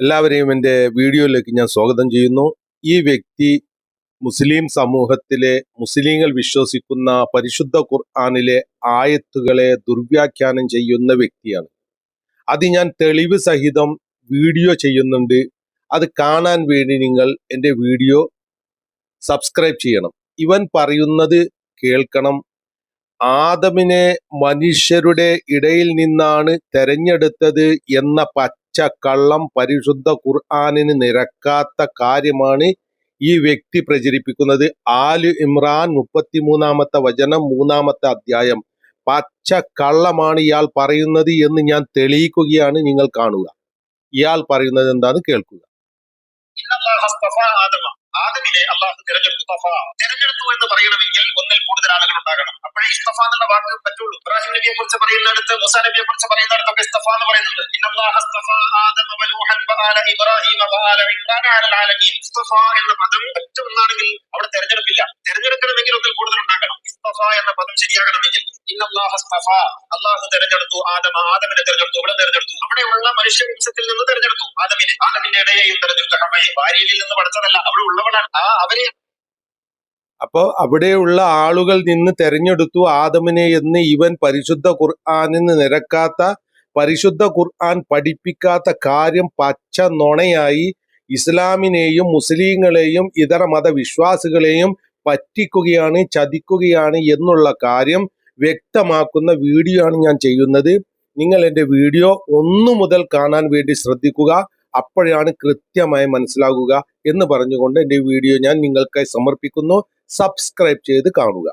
എല്ലാവരെയും എന്റെ വീഡിയോയിലേക്ക് ഞാൻ സ്വാഗതം ചെയ്യുന്നു. ഈ വ്യക്തി മുസ്ലിം സമൂഹത്തിലെ മുസ്ലിങ്ങൾ വിശ്വസിക്കുന്ന പരിശുദ്ധ ഖുർആാനിലെ ആയത്തുകളെ ദുർവ്യാഖ്യാനം ചെയ്യുന്ന വ്യക്തിയാണ്. അത് ഞാൻ തെളിവ് സഹിതം വീഡിയോ ചെയ്യുന്നുണ്ട്. അത് കാണാൻ വേണ്ടി നിങ്ങൾ എന്റെ വീഡിയോ സബ്സ്ക്രൈബ് ചെയ്യണം. ഇവൻ പറയുന്നത് കേൾക്കണം. ആദമിനെ മനുഷ്യരുടെ ഇടയിൽ നിന്നാണ് തെരഞ്ഞെടുത്തത് എന്ന പച്ച കള്ളം പരിശുദ്ധ ഖുർആാനിന് നിരക്കാത്ത കാര്യമാണ് ഈ വ്യക്തി പ്രചരിപ്പിക്കുന്നത്. ആലു ഇമ്രാൻ മുപ്പത്തിമൂന്നാമത്തെ വചനം മൂന്നാമത്തെ അധ്യായം. പച്ച കള്ളമാണ് ഇയാൾ പറയുന്നത് എന്ന് ഞാൻ തെളിയിക്കുകയാണ് നിങ്ങൾ കാണുക. ഇയാൾ പറയുന്നത് എന്താന്ന് കേൾക്കുക. ആദമിനെ അള്ളാഹു തിരഞ്ഞെടുത്തു തിരഞ്ഞെടുത്തു എന്ന് പറയണമെങ്കിൽ ഒന്നിൽ ആളുകൾ ഉണ്ടാകണം അപ്പോഴേ ഇസ്തഫ എന്നുള്ള വാക്ക് പറ്റുള്ളൂ. ഇബ്രാഹിം നബിയെ കുറിച്ച് പറയുന്നിടത്ത് മൂസാ നബിയെ കുറിച്ച് പറയുന്നിടത്തൊക്കെ ഇസ്തഫ എന്ന് പറയുന്നുണ്ട്. ഇസ്തഫ എന്ന പദം ഒറ്റ അവിടെ തെരഞ്ഞെടുപ്പില്ല. തെരഞ്ഞെടുക്കണമെങ്കിൽ ഒന്നിൽ കൂടുതൽ ഉണ്ടാക്കണം ഇസ്തഫ എന്ന പദം ശരിയാകണമെങ്കിൽ അള്ളാഹു തെരഞ്ഞെടുത്തു ആദമ ആദമിനെ തെരഞ്ഞെടുത്തു ഇവിടെ തെരഞ്ഞെടുത്തു. അവിടെയുള്ള മനുഷ്യവംശത്തിൽ നിന്ന് തെരഞ്ഞെടുത്തു ആദമിനെ. ആദമിന്റെ ഇടയെയും തെരഞ്ഞെടുത്ത. ഹവയെ ഭാര്യയിൽ നിന്ന് പഠിച്ചതല്ല അവിടെ ഉള്ളവനാണ് ആ അവരെ അപ്പോൾ അവിടെയുള്ള ആളുകൾ നിന്ന് തെരഞ്ഞെടുത്തു ആദമിനെ എന്ന് ഇവൻ പരിശുദ്ധ ഖുർആാനിന് നിരക്കാത്ത പരിശുദ്ധ ഖുർആൻ പഠിപ്പിക്കാത്ത കാര്യം പച്ച നുണയായി ഇസ്ലാമിനെയും മുസ്ലിങ്ങളെയും ഇതര മതവിശ്വാസികളെയും പറ്റിക്കുകയാണ് ചതിക്കുകയാണ് എന്നുള്ള കാര്യം വ്യക്തമാക്കുന്ന വീഡിയോ ആണ് ഞാൻ ചെയ്യുന്നത്. നിങ്ങൾ എന്റെ വീഡിയോ ഒന്നു മുതൽ കാണാൻ വേണ്ടി ശ്രദ്ധിക്കുക. അപ്പോഴാണ് കൃത്യമായി മനസ്സിലാകുക എന്ന് പറഞ്ഞുകൊണ്ട് എന്റെ വീഡിയോ ഞാൻ നിങ്ങൾക്കായി സമർപ്പിക്കുന്നു. സബ്സ്ക്രൈബ് ചെയ്ത് കാണുക.